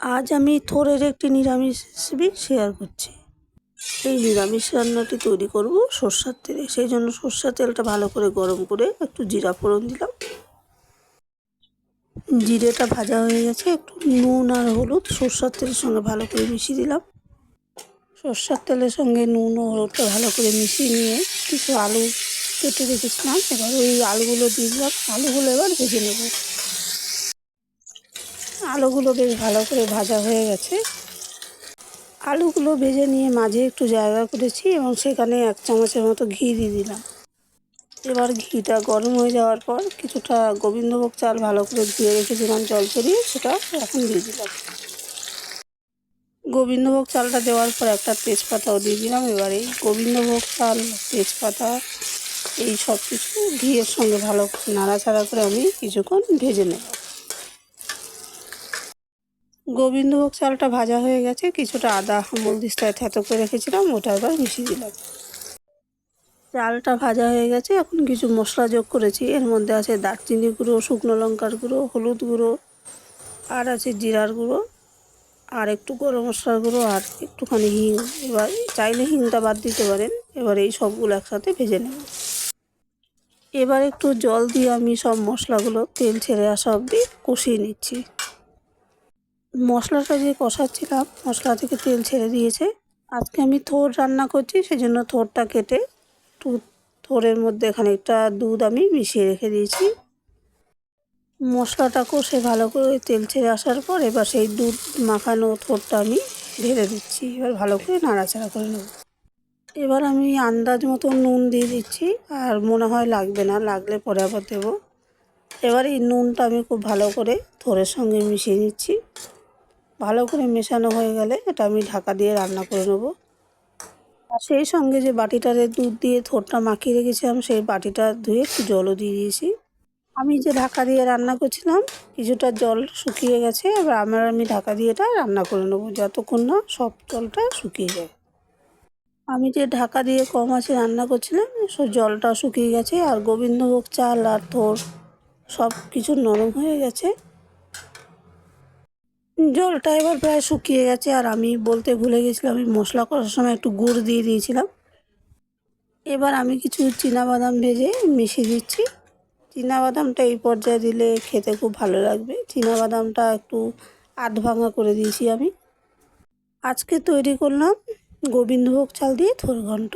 আজ আমি থোরের একটি নিরামিষ রেসিপি শেয়ার করছি। এই নিরামিষ রান্নাটি তৈরি করব সর্ষার তেলে। সেই জন্য সর্ষার তেলটা ভালো করে গরম করে একটু জিরা ফোড়ন দিলাম। জিরেটা ভাজা হয়ে গেছে, একটু নুন আর হলুদ সর্ষার তেলের সঙ্গে ভালো করে মিশিয়ে দিলাম। সর্ষার তেলের সঙ্গে নুন ও হলুদটা ভালো করে মিশিয়ে নিয়ে কিছু আলু কেটে রেখেছিলাম। এবার ওই আলুগুলো দিয়ে দিলাম। আলুগুলো এবার ভেজে নেব। আলুগুলো বেশ ভালো করে ভাজা হয়ে গেছে। আলুগুলো ভেজে নিয়ে মাঝে একটু জায়গা করেছি এবং সেখানে এক চামচের মতো ঘি দিয়ে দিলাম। এবার ঘিটা গরম হয়ে যাওয়ার পর কিছুটা গোবিন্দভোগ চাল ভালো করে ধুয়ে রেখেছিলাম জল ছড়িয়ে, সেটা এখন দিয়ে দিলাম। গোবিন্দভোগ চালটা দেওয়ার পর একটা তেজপাতাও দিয়ে দিলাম। এবার এই গোবিন্দভোগ চাল, তেজপাতা, এই সব কিছু ঘিয়ের সঙ্গে ভালো নাড়াচাড়া করে আমি কিছুক্ষণ ভেজে নেব। গোবিন্দভোগ চালটা ভাজা হয়ে গেছে, কিছুটা আদা দিস্তায় থেতো করে রেখেছিলাম, ওটা এবার মিশিয়ে দিলাম। চালটা ভাজা হয়ে গেছে, এখন কিছু মশলা যোগ করেছি। এর মধ্যে আছে দারচিনি গুঁড়ো, শুকনো লঙ্কার গুঁড়ো, হলুদ গুঁড়ো, আর আছে জিরার গুঁড়ো, আর একটু গরম মশলার গুঁড়ো, আর একটুখানি হিং। এবার চাইলে হিংটা বাদ দিতে পারেন, এবার এই সবগুলো একসাথে ভেজে নেব। এবার একটু জল দিয়ে আমি সব মশলাগুলো তেল ছেড়ে আসা অবধি কষিয়ে নিচ্ছি। মশলাটা যে কষাচ্ছিলাম, মশলা থেকে তেল ছেড়ে দিয়েছে। আজকে আমি থোর রান্না করছি, সেজন্য থোরটা কেটে একটু থোরের মধ্যে খানিকটা দুধ আমি মিশিয়ে রেখে দিয়েছি। মশলাটা কষে ভালো করে তেল ছেড়ে আসার পর এবার সেই দুধ মাখানো থোরটা আমি ঢেলে দিচ্ছি। এবার ভালো করে নাড়াচাড়া করে নেব। এবার আমি আন্দাজ মতো নুন দিয়ে দিচ্ছি, আর মনে হয় লাগবে না, লাগলে পরে আবার দেবো। এবার এই নুনটা আমি খুব ভালো করে থোরের সঙ্গে মিশিয়ে নিচ্ছি। ভালো করে মেশানো হয়ে গেলে এটা আমি ঢাকা দিয়ে রান্না করে নেব। আর সেই সঙ্গে যে বাটিটারে দুধ দিয়ে থোরটা মাখিয়ে রেখেছিলাম, সেই বাটিটা ধুয়ে একটু জলও দিয়ে দিয়েছি। আমি যে ঢাকা দিয়ে রান্না করছিলাম, কিছুটা জল শুকিয়ে গেছে, এবার আমার আমি ঢাকা দিয়ে এটা রান্না করে নেব, যতক্ষণ না সব জলটা শুকিয়ে যায়। আমি যে ঢাকা দিয়ে কম আছে রান্না করছিলাম সব জলটা শুকিয়ে গেছে, আর গোবিন্দভোগ চাল আর থোর সব কিছু নরম হয়ে গেছে। জলটা এবার প্রায় শুকিয়ে গেছে আর আমি বলতে ভুলে গেছিলাম, আমি মশলা করার সময় একটু গুড় দিয়ে দিয়েছিলাম। এবার আমি কিছু বাদাম ভেজে মিশিয়ে দিচ্ছি। বাদামটা এই পর্যায়ে দিলে খেতে খুব ভালো লাগবে। বাদামটা একটু আধ ভাঙা করে দিয়েছি আমি। আজকে তৈরি করলাম গোবিন্দভোগ চাল দিয়ে থোর ঘন্ট